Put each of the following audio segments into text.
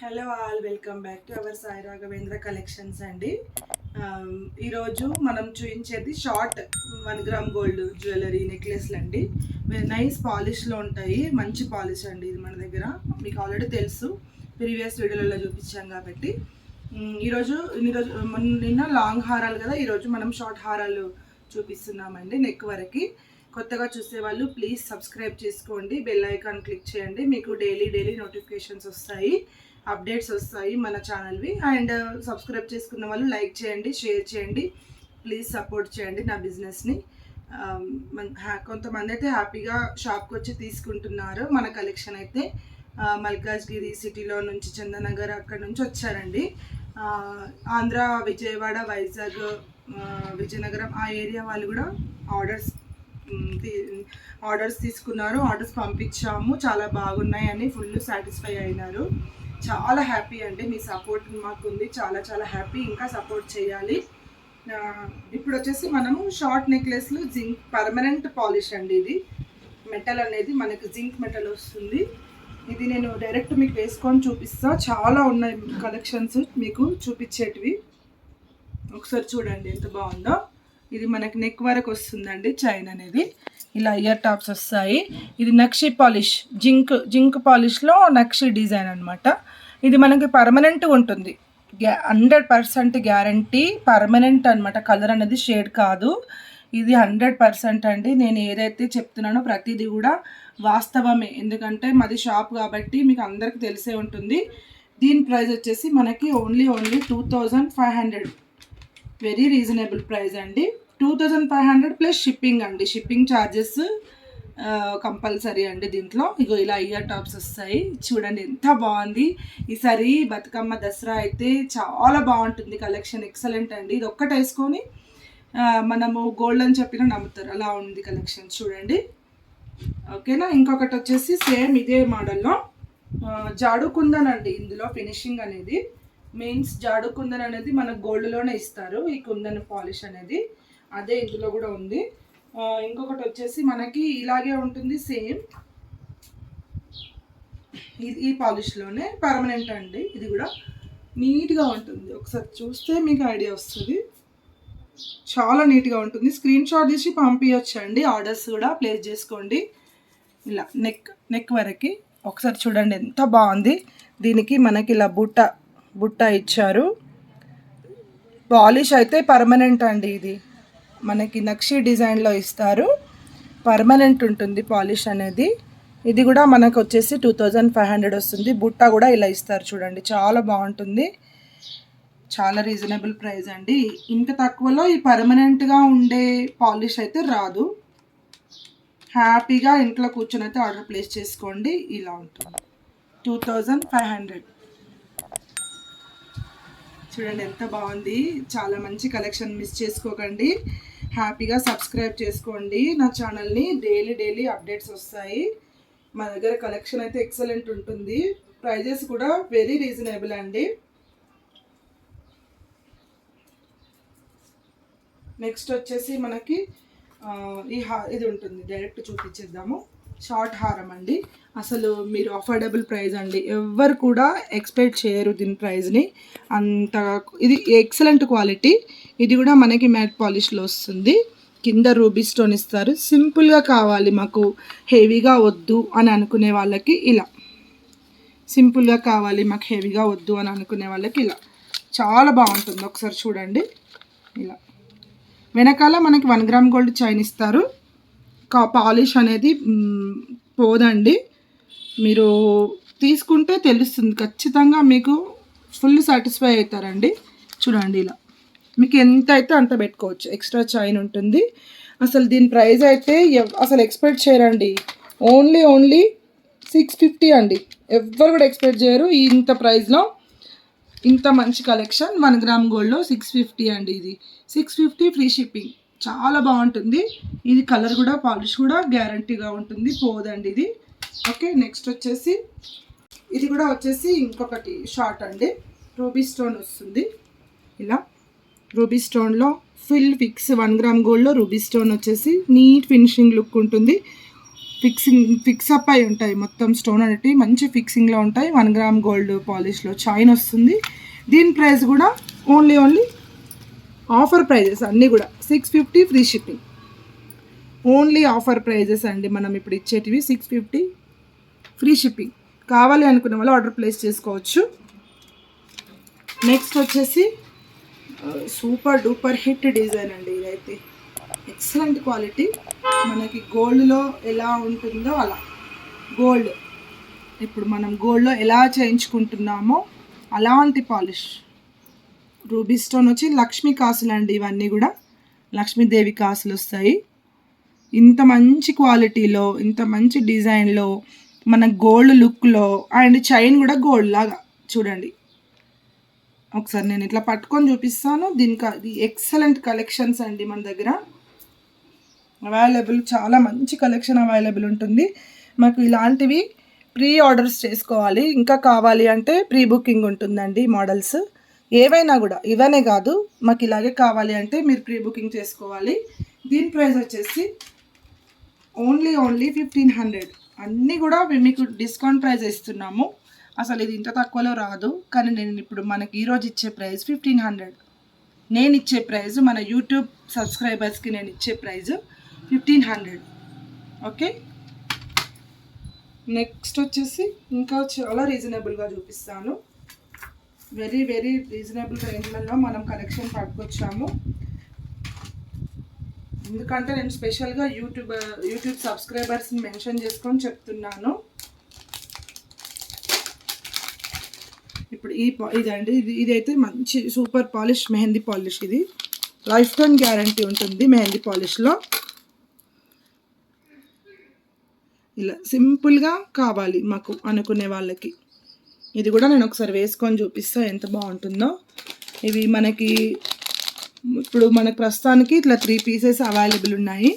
Hello all welcome back to our Sai Raghavendra collections అండి. Um, ఈరోజు మనం చూపించేది short one gram gold jewellery నెక్లెస్లు అండి. నైస్ పాలిష్లో ఉంటాయి మంచి పాలిష్ అండి ఇది మన దగ్గర. మీకు ఆల్రెడీ తెలుసు ప్రీవియస్ వీడియోలలో చూపించాం కాబట్టి. Um, ఈరోజు ఈరోజు నిన్న లాంగ్ హారాలు కదా ఈరోజు మనం షార్ట్ హారాలు చూపిస్తున్నామండి నెక్ వరకు. కొత్తగా చూసే వాళ్ళు ప్లీజ్ సబ్స్క్రైబ్ చేసుకోండి. బెల్ ఐకాన్ క్లిక్ చేయండి. మీకు డైలీ డైలీ నోటిఫికేషన్స్ వస్తాయి. అప్డేట్స్ వస్తాయి మన ఛానల్వి అండ్ సబ్స్క్రైబ్ చేసుకున్న వాళ్ళు లైక్ చేయండి షేర్ చేయండి. ప్లీజ్ సపోర్ట్ చేయండి నా బిజినెస్ని um, కొంతమంది అయితే హ్యాపీగా షాప్కి వచ్చి తీసుకుంటున్నారు. మన కలెక్షన్ అయితే uh, మల్కాజ్గిరి సిటీలో నుంచి చందనగర్ అక్కడ నుంచి వచ్చారండి. Uh, ఆంధ్ర విజయవాడ వైజాగ్ uh, విజయనగరం ఆ ఏరియా వాళ్ళు కూడా ఆర్డర్స్ ఆర్డర్స్ తీసుకున్నారు ఆర్డర్స్ పంపించాము చాలా బాగున్నాయి అని ఫుల్ సాటిస్ఫై అయినారు. చాలా హ్యాపీ అండి మీ సపోర్ట్ మాకు ఉంది చాలా చాలా హ్యాపీ ఇంకా సపోర్ట్ చేయాలి. ఇప్పుడు వచ్చేసి మనము షార్ట్ నెక్లెస్లు జింక్ పర్మనెంట్ పాలిష్ అండి ఇది. మెటల్ అనేది మనకు జింక్ మెటల్ వస్తుంది. ఇది నేను డైరెక్ట్ మీకు వేసుకొని చూపిస్తా. చాలా ఉన్నాయి కలెక్షన్స్ మీకు చూపించేటివి. ఒకసారి చూడండి ఎంత బాగుందో. ఇది మనకి నెక్ వరకు వస్తుందండి చైన్ అనేది. ఇలా ఇయర్ టాప్స్ వస్తాయి. ఇది నక్షి పాలిష్ జింక్ జింక్ పాలిష్లో నక్షి డిజైన్ అనమాట ఇది మనకి పర్మనెంట్ ఉంటుంది. గ్యా హండ్రెడ్ పర్సెంట్ గ్యారంటీ పర్మనెంట్ అనమాట కలర్ అనేది షేడ్ కాదు. ఇది హండ్రెడ్ పర్సెంట్ అండి. నేను ఏదైతే చెప్తున్నానో ప్రతిదీ కూడా వాస్తవమే. ఎందుకంటే మాది షాప్ కాబట్టి మీకు అందరికీ తెలిసే ఉంటుంది. దీని ప్రైస్ వచ్చేసి మనకి only only two thousand five hundred very reasonable price అండి. Two thousand five hundred plus shipping అండి. షిప్పింగ్ ఛార్జెస్ కంపల్సరీ అండి దీంట్లో. ఇగో ఇలా ఇయర్ టాప్స్ వస్తాయి. చూడండి ఎంత బాగుంది. ఈసారి బతుకమ్మ దసరా అయితే చాలా బాగుంటుంది. కలెక్షన్ ఎక్సలెంట్ అండి. ఇది ఒక్కటి వేసుకొని మనము గోల్డ్ అని చెప్పిన నమ్ముతారు. అలా ఉంది కలెక్షన్ చూడండి. ఓకేనా? ఇంకొకటి వచ్చేసి సేమ్ ఇదే మోడల్లో. జాడుకుందనండి అండి ఇందులో ఫినిషింగ్ అనేది. మీన్స్ జాడుకుందన్ అనేది మన గోల్డ్లోనే ఇస్తారు. ఈ కుందన్ పాలిష్ అనేది. అదే ఇందులో కూడా ఉంది. ఇంకొకటి వచ్చేసి మనకి ఇలాగే ఉంటుంది సేమ్. ఈ పాలిష్లోనే పర్మనెంట్ అండి. ఇది కూడా నీట్గా ఉంటుంది. ఒకసారి చూస్తే మీకు ఐడియా వస్తుంది. చాలా నీట్గా ఉంటుంది. స్క్రీన్ షాట్ తీసి పంపించవచ్చు ఆర్డర్స్ కూడా ప్లేస్ చేసుకోండి. ఇలా నెక్ నెక్ వరకు. ఒకసారి చూడండి ఎంత బాగుంది. దీనికి మనకి ఇలా బుట్ట బుట్ట ఇచ్చారు. పాలిష్ అయితే పర్మనెంట్ అండి ఇది. మనకి నక్షి డిజైన్లో ఇస్తారు. పర్మనెంట్ ఉంటుంది పాలిష్ అనేది. ఇది కూడా మనకు వచ్చేసి టూ థౌజండ్ ఫైవ్ హండ్రెడ్ వస్తుంది. బుట్ట కూడా ఇలా ఇస్తారు చూడండి. చాలా బాగుంటుంది. చాలా రీజనబుల్ ప్రైస్ అండి. ఇంత తక్కువలో ఈ పర్మనెంట్గా ఉండే పాలిష్ అయితే రాదు. హ్యాపీగా ఇంట్లో కూర్చొని అయితే ఆర్డర్ ప్లేస్ చేసుకోండి. ఇలా ఉంటుంది. Two thousand five hundred. చూడండి ఎంత బాగుంది. చాలా మంచి కలెక్షన్ మిస్ చేసుకోకండి. హ్యాపీగా సబ్స్క్రైబ్ చేసుకోండి. నా ఛానల్ని డైలీ డైలీ అప్డేట్స్ వస్తాయి. మా దగ్గర కలెక్షన్ అయితే ఎక్సలెంట్ ఉంటుంది. ప్రైజెస్ కూడా వెరీ రీజనబుల్ అండి. నెక్స్ట్ వచ్చేసి మనకి ఈ హా ఇది ఉంటుంది. డైరెక్ట్ చూపించేద్దాము. షార్ట్ హారం అండి. అసలు మీరు అఫోర్డబుల్ ప్రైస్ అండి. ఎవ్వరు కూడా ఎక్స్పెక్ట్ చేయరు దీని ప్రైస్ని అంత ఇది ఎక్సలెంట్ క్వాలిటీ ఇది కూడా మనకి మ్యాట్ పాలిష్లో వస్తుంది. కింద రూబీ స్టోన్ ఇస్తారు. సింపుల్గా కావాలి మాకు. హెవీగా వద్దు అని అనుకునే వాళ్ళకి ఇలా. సింపుల్గా కావాలి మాకు హెవీగా వద్దు అని అనుకునే వాళ్ళకి ఇలా. చాలా బాగుంటుంది. ఒకసారి చూడండి. ఇలా. వెనకాల మనకి వన్ గ్రామ్ గోల్డ్ చైన్ ఇస్తారు. పాలిష్ అనేది పోదండి. మీరు తీసుకుంటే తెలుస్తుంది. ఖచ్చితంగా మీకు ఫుల్ సాటిస్ఫై అవుతారండి. చూడండి ఇలా. మీకు ఎంత అయితే అంత పెట్టుకోవచ్చు. ఎక్స్ట్రా చైన్ ఉంటుంది. అసలు దీని ప్రైస్ అయితే ఎవ్- అసలు ఎక్స్పెక్ట్ చేయరండి. ఓన్లీ ఓన్లీ సిక్స్ ఫిఫ్టీ అండి. ఎవ్వరు కూడా ఎక్స్పెక్ట్ చేయరు. ఈ ఇంత ప్రైస్లో ఇంత మంచి కలెక్షన్. వన్ గ్రామ్ గోల్డ్లో సిక్స్ ఫిఫ్టీ అండి ఇది. Six fifty free shipping. చాలా బాగుంటుంది. ఇది కలర్ కూడా పాలిష్ కూడా గ్యారంటీగా ఉంటుంది. పోదండి ఇది. ఓకే నెక్స్ట్ వచ్చేసి ఇది కూడా వచ్చేసి ఇంకొకటి షార్ట్ అండి. రూబీ స్టోన్ వస్తుంది. ఇలా. రూబీ స్టోన్లో ఫిల్ ఫిక్స్ వన్ గ్రామ్ గోల్డ్లో రూబీ స్టోన్ వచ్చేసి నీట్ ఫినిషింగ్ లుక్ ఉంటుంది. ఫిక్సింగ్ ఫిక్స్ అప్ అయి ఉంటాయి మొత్తం స్టోన్ అనేవి మంచి ఫిక్సింగ్లో ఉంటాయి. వన్ గ్రామ్ గోల్డ్ పాలిష్లో చైన్ వస్తుంది. దీని ప్రైస్ కూడా ఓన్లీ ఓన్లీ ఆఫర్ ప్రైజెస్ అన్నీ కూడా. Six fifty free shipping only offer prices అండి మనం ఇప్పుడు ఇచ్చేటివి సిక్స్ ఫిఫ్టీ ఫ్రీ షిప్పింగ్ కావాలి అనుకున్న వాళ్ళు ఆర్డర్ ప్లేస్ చేసుకోవచ్చు. నెక్స్ట్ వచ్చేసి సూపర్ డూపర్ హిట్ డిజైన్ అండి ఇదైతే. ఎక్సలెంట్ క్వాలిటీ మనకి గోల్డ్లో ఎలా ఉంటుందో అలా. గోల్డ్ ఇప్పుడు మనం గోల్డ్లో ఎలా చేయించుకుంటున్నామో అలాంటి పాలిష్ రూబీ స్టోన్ వచ్చి లక్ష్మీ కాసులు అండి ఇవన్నీ కూడా. లక్ష్మీదేవి కాసులు వస్తాయి. ఇంత మంచి క్వాలిటీలో ఇంత మంచి డిజైన్లో మన గోల్డ్ లుక్లో అండ్ చైన్ కూడా గోల్డ్ లాగా చూడండి. ఒకసారి నేను ఇట్లా పట్టుకొని చూపిస్తాను. దీనికి ఎక్సలెంట్ కలెక్షన్స్ అండి మన దగ్గర. అవైలబుల్ చాలా మంచి కలెక్షన్ అవైలబుల్ ఉంటుంది. మాకు ఇలాంటివి ప్రీ ఆర్డర్స్ చేసుకోవాలి. ఇంకా కావాలి అంటే ప్రీ బుకింగ్ ఉంటుందండి మోడల్స్. ఏవైనా కూడా ఇవనే కాదు మాకు ఇలాగే కావాలి అంటే మీరు ప్రీ బుకింగ్ చేసుకోవాలి. దీని ప్రైస్ వచ్చేసి ఓన్లీ ఓన్లీ ఫిఫ్టీన్ హండ్రెడ్. అన్నీ కూడా మీకు డిస్కౌంట్ ప్రైస్ ఇస్తున్నాము. అసలు ఇది ఇంత తక్కువలో రాదు కానీ నేను ఇప్పుడు మనకి ఈరోజు ఇచ్చే ప్రైస్ ఫిఫ్టీన్ హండ్రెడ్. నేను ఇచ్చే ప్రైస్ మన యూట్యూబ్ సబ్స్క్రైబర్స్కి నేను ఇచ్చే price fifteen hundred. Okay? Next వచ్చేసి ఇంకా చాలా రీజనబుల్గా చూపిస్తాను. వెరీ వెరీ రీజనబుల్ రేంజ్లలో మనం కలెక్షన్ పట్టుకొచ్చాము. ఎందుకంటే నేను స్పెషల్గా యూట్యూబ్ యూట్యూబ్ సబ్స్క్రైబర్స్ని మెన్షన్ చేసుకొని చెప్తున్నాను. ఇప్పుడు ఈ ఇదండి. ఇది ఇదైతే మంచి సూపర్ పాలిష్ మెహందీ పాలిష్ ఇది. లైఫ్ టైం గ్యారంటీ ఉంటుంది మెహందీ పాలిష్లో. ఇలా సింపుల్గా కావాలి మాకు అనుకునే వాళ్ళకి. ఇది కూడా నేను ఒకసారి వేసుకొని చూపిస్తా ఎంత బాగుంటుందో. ఇవి మనకి ఇప్పుడు మనకు ప్రస్తుతానికి ఇట్లా త్రీ పీసెస్ అవైలబుల్ ఉన్నాయి.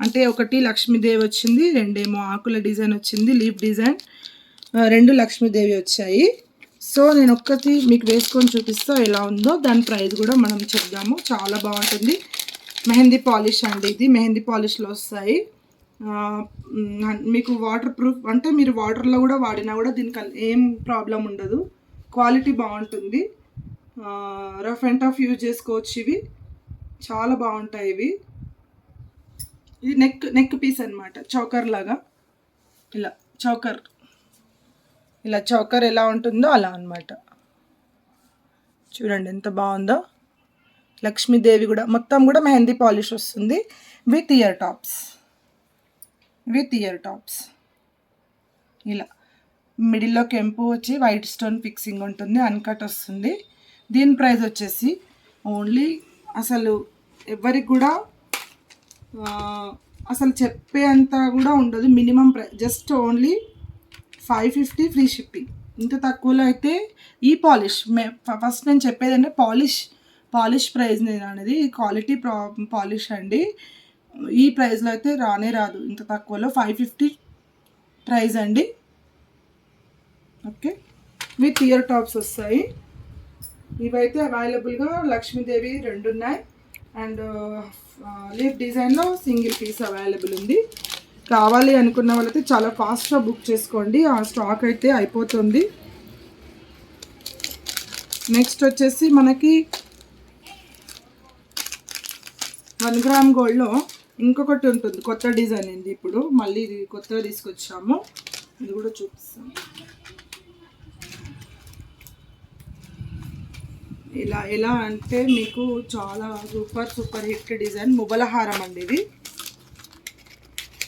అంటే ఒకటి లక్ష్మీదేవి వచ్చింది రెండేమో ఆకుల డిజైన్ వచ్చింది లీఫ్ డిజైన్. రెండు లక్ష్మీదేవి వచ్చాయి. సో నేను ఒక్కటి మీకు వేసుకొని చూపిస్తా ఎలా ఉందో దాని ప్రైస్ కూడా మనం చెప్దాము. చాలా బాగుంటుంది. మెహందీ పాలిష్ అండి ఇది. మెహందీ పాలిష్లో వస్తాయి. మీకు వాటర్ ప్రూఫ్ అంటే మీరు వాటర్లో కూడా వాడినా కూడా దీనికి ఏం ప్రాబ్లం ఉండదు. క్వాలిటీ బాగుంటుంది. రఫ్ అండ్ టఫ్ యూజ్ చేసుకోవచ్చు ఇవి. చాలా బాగుంటాయి ఇవి. ఇది నెక్ నెక్ పీస్ అనమాట చౌకర్ లాగా. ఇలా చౌకర్ ఇలా చౌకర్ ఎలా ఉంటుందో అలా అన్నమాట. చూడండి ఎంత బాగుందో. లక్ష్మీదేవి కూడా మొత్తం కూడా మెహందీ పాలిష్ వస్తుంది. With ear tops with ear tops. ఇలా. మిడిల్లో కెంపు వచ్చి వైట్ స్టోన్ ఫిక్సింగ్ ఉంటుంది అన్కట్ వస్తుంది. దీని ప్రైస్ వచ్చేసి ఓన్లీ అసలు ఎవరికి కూడా అసలు చెప్పే అంత కూడా ఉండదు. Minimum price just only five fifty free shipping. ఇంత తక్కువలో అయితే ఈ పాలిష్ మే ఫస్ట్ నేను చెప్పేది అంటే పాలిష్ పాలిష్ ప్రైస్ నేను అనేది క్వాలిటీ ప్రా పాలిష్ అండి. ఈ ప్రైస్లో అయితే రానే రాదు. ఇంత తక్కువలో ఫైవ్ ఫిఫ్టీ ప్రైస్ అండి. ఓకే విత్ ఇయర్ టాప్స్ వస్తాయి. ఇవైతే అవైలబుల్గా లక్ష్మీదేవి రెండు ఉన్నాయి. అండ్ లీఫ్ డిజైన్లో సింగిల్ పీస్ అవైలబుల్ ఉంది. కావాలి అనుకున్న వాళ్ళైతే చాలా ఫాస్ట్గా బుక్ చేసుకోండి. ఆ స్టాక్ అయితే అయిపోతుంది. నెక్స్ట్ వచ్చేసి మనకి వన్ గ్రామ్ గోల్డ్లో ఇంకొకటి ఉంటుంది కొత్త డిజైన్ ఇది ఇప్పుడు మళ్ళీ ఇది కొత్తగా తీసుకొచ్చాము. ఇది కూడా చూపిస్తాం ఇలా ఎలా అంటే మీకు చాలా సూపర్ సూపర్ హిట్ డిజైన్ ముబలహారం అండి ఇది.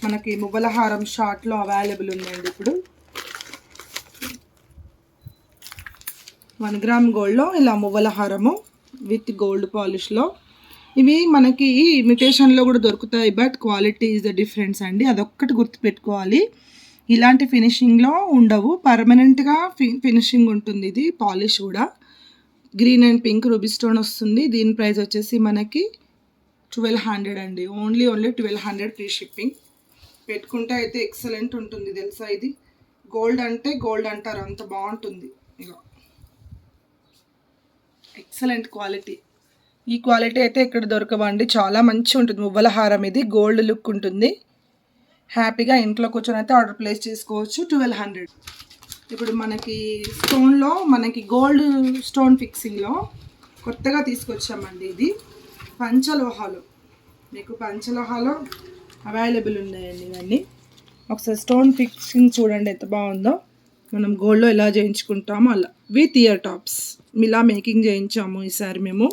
మనకి ముబలహారం షార్ట్లో అవైలబుల్ ఉందండి ఇప్పుడు. వన్ గ్రామ్ గోల్డ్లో ఇలా మువ్వలహారము విత్ గోల్డ్ పాలిష్లో. ఇవి మనకి ఇమిటేషన్లో కూడా దొరుకుతాయి but quality is the difference అండి. అదొక్కటి గుర్తుపెట్టుకోవాలి. ఇలాంటి ఫినిషింగ్లో ఉండవు. పర్మనెంట్గా ఫి ఫినిషింగ్ ఉంటుంది ఇది పాలిష్ కూడా. Green and pink ruby stone వస్తుంది. దీని ప్రైస్ వచ్చేసి మనకి ట్వెల్వ్ హండ్రెడ్ అండి. Only only twelve hundred free shipping పెట్టుకుంటే అయితే ఎక్సలెంట్ ఉంటుంది తెలుసా ఇది? గోల్డ్ అంటే గోల్డ్ అంటారు అంత బాగుంటుంది. ఇక ఎక్సలెంట్ క్వాలిటీ ఈ క్వాలిటీ అయితే ఇక్కడ దొరకవండి. చాలా మంచిగా ఉంటుంది మువ్వల హారం ఇది. గోల్డ్ లుక్ ఉంటుంది. హ్యాపీగా ఇంట్లో కూర్చొని అయితే ఆర్డర్ ప్లేస్ చేసుకోవచ్చు. Twelve hundred. ఇప్పుడు మనకి స్టోన్లో మనకి గోల్డ్ స్టోన్ ఫిక్సింగ్లో కొత్తగా తీసుకొచ్చామండి ఇది. పంచలోహాలు. మీకు పంచలోహాలు అవైలబుల్ ఉన్నాయండి ఇవన్నీ. ఒకసారి స్టోన్ ఫిక్సింగ్ చూడండి ఎంత బాగుందో. మనం గోల్డ్లో ఎలా చేయించుకుంటామో అలా. With ear tops. ఇలా మేకింగ్ చేయించాము ఈసారి మేము.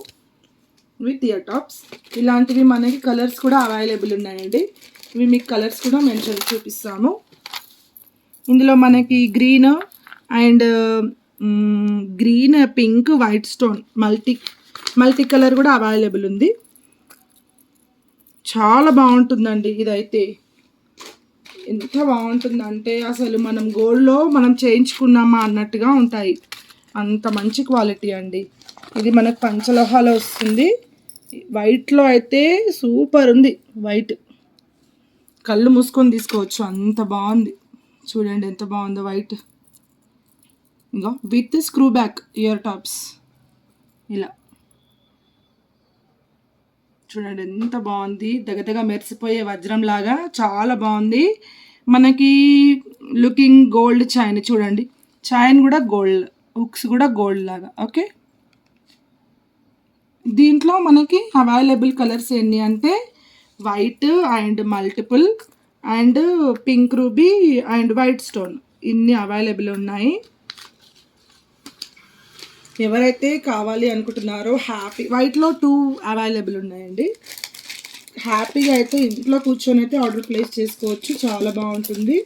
With ear tops. ఇలాంటివి మనకి కలర్స్ కూడా అవైలబుల్ ఉన్నాయండి. ఇవి మీకు కలర్స్ కూడా మెన్షన్ చూపిస్తాము. ఇందులో మనకి green and green pink white stone multi multi colour కూడా అవైలబుల్ ఉంది. చాలా బాగుంటుందండి ఇదైతే. ఎంత బాగుంటుందంటే అసలు మనం గోల్డ్లో మనం చేయించుకున్నామా అన్నట్టుగా ఉంటాయి. అంత మంచి క్వాలిటీ అండి. ఇది మనకు పంచలోహాలో వస్తుంది. వైట్లో అయితే సూపర్ ఉంది. వైట్. కళ్ళు మూసుకొని తీసుకోవచ్చు. అంత బాగుంది. చూడండి ఎంత బాగుందో వైట్. ఇంకా with screw back ear tops. ఇలా. చూడండి ఎంత బాగుంది. దగ్గరగా మెరిసిపోయే వజ్రం లాగా చాలా బాగుంది. మనకి లుకింగ్ గోల్డ్ చైన్ చూడండి. చైన్ కూడా గోల్డ్ హుక్స్ కూడా గోల్డ్ లాగా. ఓకే? దీంట్లో మనకి అవైలబుల్ కలర్స్ ఎన్ని అంటే white and multiple and pink ruby and white stone. ఇన్ని అవైలబుల్ ఉన్నాయి. ఎవరైతే కావాలి అనుకుంటున్నారో హ్యాపీ వైట్లో టూ అవైలబుల్ ఉన్నాయండి. హ్యాపీగా అయితే ఇంట్లో కూర్చొని అయితే ఆర్డర్ ప్లేస్ చేసుకోవచ్చు. చాలా బాగుంటుంది.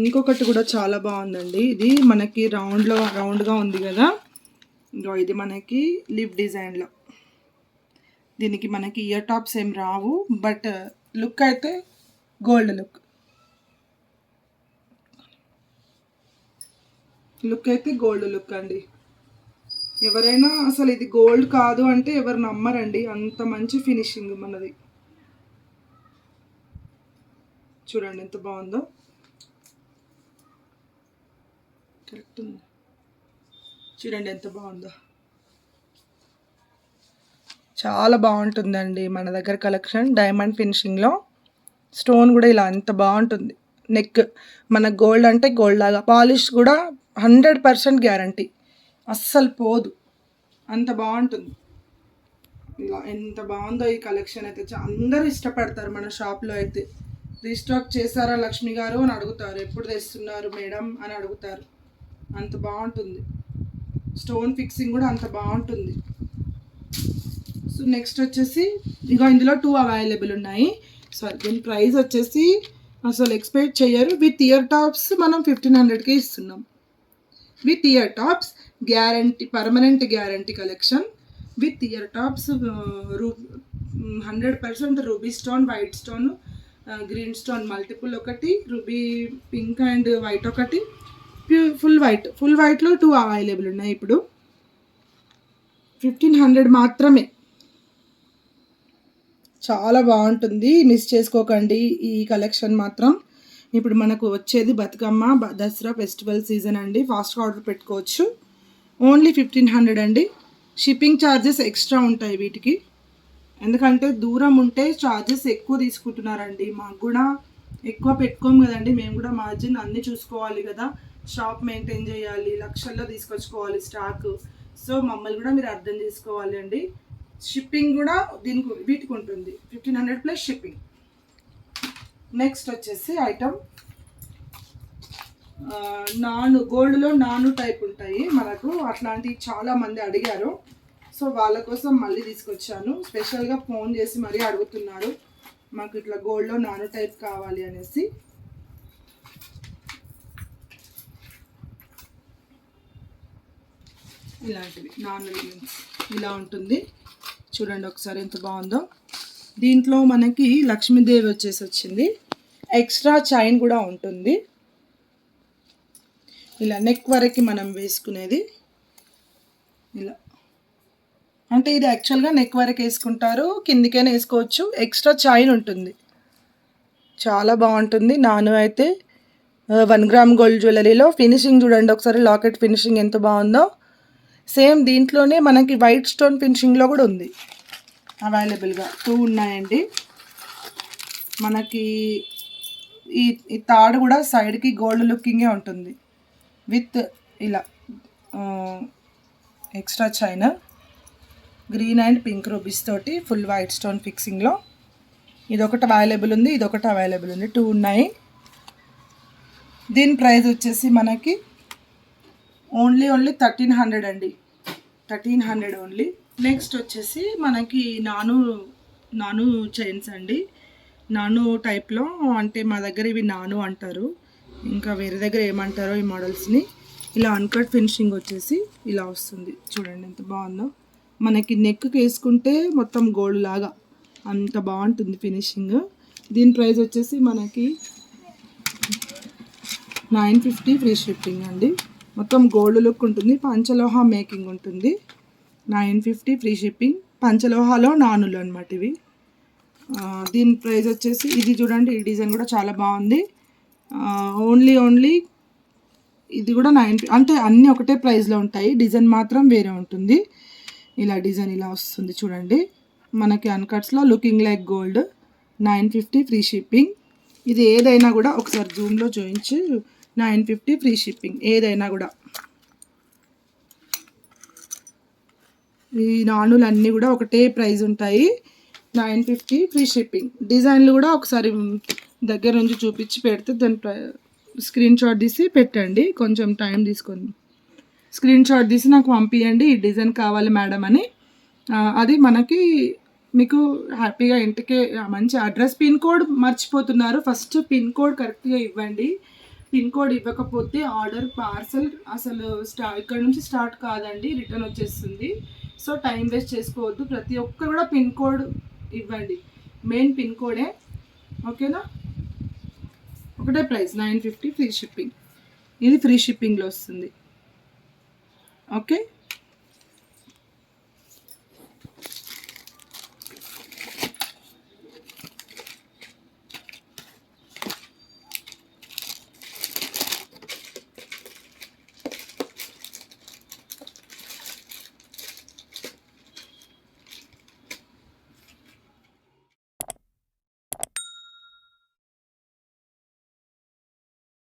ఇంకొకటి కూడా చాలా బాగుందండి. ఇది మనకి రౌండ్లో రౌండ్గా ఉంది కదా. ఇంకో ఇది మనకి లిప్ డిజైన్లో దీనికి మనకి ఇయర్ టాప్స్ ఏం రావు బట్ లుక్ అయితే గోల్డ్ లుక్ లుక్ అయితే గోల్డ్ లుక్ అండి. ఎవరైనా అసలు ఇది గోల్డ్ కాదు అంటే ఎవరు నమ్మరండి. అంత మంచి ఫినిషింగ్ మనది. చూడండి ఎంత బాగుందో. కరెక్ట్ ఉంది చూడండి ఎంత బాగుందో. చాలా బాగుంటుందండి మన దగ్గర కలెక్షన్. డైమండ్ ఫినిషింగ్లో స్టోన్ కూడా ఇలా అంత బాగుంటుంది. నెక్ మన గోల్డ్ అంటే గోల్డ్ లాగా. పాలిష్ కూడా హండ్రెడ్ పర్సెంట్ గ్యారంటీ. అస్సలు పోదు. అంత బాగుంటుంది. ఇలా ఎంత బాగుందో ఈ కలెక్షన్ అయితే. అందరూ ఇష్టపడతారు మన షాప్లో అయితే. రీస్టాక్ చేశారా లక్ష్మి గారు అని అడుగుతారు. ఎప్పుడు తెస్తున్నారు మేడం అని అడుగుతారు. అంత బాగుంటుంది. స్టోన్ ఫిక్సింగ్ కూడా అంత బాగుంటుంది. సో నెక్స్ట్ వచ్చేసి ఇక ఇందులో టూ అవైలబుల్ ఉన్నాయి. సో దీని ప్రైస్ వచ్చేసి అసలు ఎక్స్పెక్ట్ చేయరు. విత్ ఇయర్ టాప్స్ మనం ఫిఫ్టీన్ హండ్రెడ్కే ఇస్తున్నాం. With ear tops guarantee permanent guarantee collection with ear tops రూ hundred percent ruby stone white stone green stone multiple ఒకటి రూబీ పింక్ అండ్ వైట్ ఒకటి. ఫుల్ వైట్ ఫుల్ వైట్లో two available ఉన్నాయి ఇప్పుడు. Fifteen hundred మాత్రమే. చాలా బాగుంటుంది. మిస్ చేసుకోకండి ఈ కలెక్షన్ మాత్రం. ఇప్పుడు మనకు వచ్చేది బతుకమ్మ దసరా ఫెస్టివల్ సీజన్ అండి. ఫాస్ట్గా ఆర్డర్ పెట్టుకోవచ్చు. ఓన్లీ ఫిఫ్టీన్ హండ్రెడ్ అండి. షిప్పింగ్ ఛార్జెస్ ఎక్స్ట్రా ఉంటాయి వీటికి. ఎందుకంటే దూరం ఉంటే ఛార్జెస్ ఎక్కువ తీసుకుంటున్నారండి. మాకు కూడా ఎక్కువ పెట్టుకోము కదండి. మేము కూడా మార్జిన్ అన్నీ చూసుకోవాలి కదా. షాప్ మెయింటైన్ చేయాలి లక్షల్లో తీసుకొచ్చుకోవాలి స్టాక్ సో మమ్మల్ని కూడా మీరు అర్థం చేసుకోవాలి అండి. షిప్పింగ్ కూడా దీనికి వీటికి ఉంటుంది. Fifteen hundred plus shipping next వచ్చేసి ఐటమ్ నాను గోల్డ్లో నాను టైప్ ఉంటాయి మనకు. అట్లాంటివి చాలా మంది అడిగారు. సో వాళ్ళ కోసం మళ్ళీ తీసుకొచ్చాను. స్పెషల్గా ఫోన్ చేసి మరీ అడుగుతున్నారు. మాకు ఇట్లా గోల్డ్లో నాను టైప్ కావాలి అనేసి. ఇలాంటివి నాన్ బీన్స్ ఇలా ఉంటుంది. చూడండి ఒకసారి ఎంత బాగుందో. దీంట్లో మనకి లక్ష్మీదేవి వచ్చేసి వచ్చింది. ఎక్స్ట్రా చైన్ కూడా ఉంటుంది. ఇలా నెక్ వరకు మనం వేసుకునేది. ఇలా. అంటే ఇది యాక్చువల్గా నెక్ వరకు వేసుకుంటారు కిందికైనా వేసుకోవచ్చు. ఎక్స్ట్రా చైన్ ఉంటుంది. చాలా బాగుంటుంది. నాను అయితే వన్ గ్రామ్ గోల్డ్ జ్యువెలరీలో ఫినిషింగ్ చూడండి ఒకసారి లాకెట్ ఫినిషింగ్ ఎంత బాగుందో. సేమ్ దీంట్లోనే మనకి వైట్ స్టోన్ ఫినిషింగ్లో కూడా ఉంది. అవైలబుల్గా టూ ఉన్నాయండి. మనకి ఈ ఈ తాడు కూడా సైడ్కి గోల్డ్ లుకింగే ఉంటుంది. విత్ ఇలా ఎక్స్ట్రా చైనా గ్రీన్ అండ్ పింక్ రూబీస్ తోటి ఫుల్ వైట్ స్టోన్ ఫిక్సింగ్లో. ఇదొకటి అవైలబుల్ ఉంది ఇదొకటి అవైలబుల్ ఉంది. టూ ఉన్నాయి. దీని ప్రైస్ వచ్చేసి మనకి ఓన్లీ ఓన్లీ థర్టీన్ హండ్రెడ్ అండి. Thirteen hundred only. నెక్స్ట్ వచ్చేసి మనకి నాను నాను చైన్స్ అండి. నాను టైప్లో అంటే మా దగ్గర ఇవి నాను అంటారు. ఇంకా వేరే దగ్గర ఏమంటారో ఈ మోడల్స్ని. ఇలా అన్కట్ ఫినిషింగ్ వచ్చేసి ఇలా వస్తుంది. చూడండి ఎంత బాగుందో. మనకి నెక్కి వేసుకుంటే మొత్తం గోల్డ్ లాగా అంత బాగుంటుంది ఫినిషింగ్. దీని ప్రైస్ వచ్చేసి మనకి నైన్ ఫిఫ్టీ ఫ్రీ షిప్పింగ్ అండి. మొత్తం గోల్డ్ లుక్ ఉంటుంది పంచలోహ మేకింగ్ ఉంటుంది. నైన్ ఫిఫ్టీ ఫ్రీ షిప్పింగ్ పంచలోహాలో నానులు అనమాట ఇవి. దీని ప్రైస్ వచ్చేసి ఇది చూడండి ఈ డిజైన్ కూడా చాలా బాగుంది. ఓన్లీ ఓన్లీ ఇది కూడా నైన్ అంటే అన్నీ ఒకటే ప్రైస్లో ఉంటాయి. డిజైన్ మాత్రం వేరే ఉంటుంది. ఇలా డిజైన్ ఇలా వస్తుంది చూడండి. మనకి అన్కట్స్లో looking like gold nine fifty free shipping ఇది ఏదైనా కూడా ఒకసారి జూమ్లో చూపించి నైన్ ఫిఫ్టీ ఫ్రీ షిప్పింగ్ ఏదైనా కూడా. ఈ నాణులు అన్నీ కూడా ఒకటే ప్రైస్ ఉంటాయి. Nine fifty free shipping. డిజైన్లు కూడా ఒకసారి దగ్గర నుంచి చూపించి పెడితే దాని స్క్రీన్ షాట్ తీసి పెట్టండి. కొంచెం టైం తీసుకొని. స్క్రీన్ షాట్ తీసి నాకు పంపించండి ఈ డిజైన్ కావాలి మేడం అని. అది మనకి మీకు హ్యాపీగా ఇంటికి మంచి అడ్రస్ పిన్ కోడ్ మర్చిపోతున్నారు. ఫస్ట్ పిన్ కోడ్ కరెక్ట్గా ఇవ్వండి. పిన్ కోడ్ ఇవ్వకపోతే ఆర్డర్ పార్సల్ అసలు స్టా ఇక్కడ నుంచి స్టార్ట్ కాదండి రిటర్న్ వచ్చేస్తుంది. సో టైం వేస్ట్ చేసుకోవద్దు. ప్రతి ఒక్కరు కూడా పిన్ కోడ్ ఇవ్వండి. మెయిన్ పిన్ కోడే ఓకేనా? ఒకటే price nine fifty free shipping. ఇది ఫ్రీ షిప్పింగ్లో వస్తుంది. ఓకే?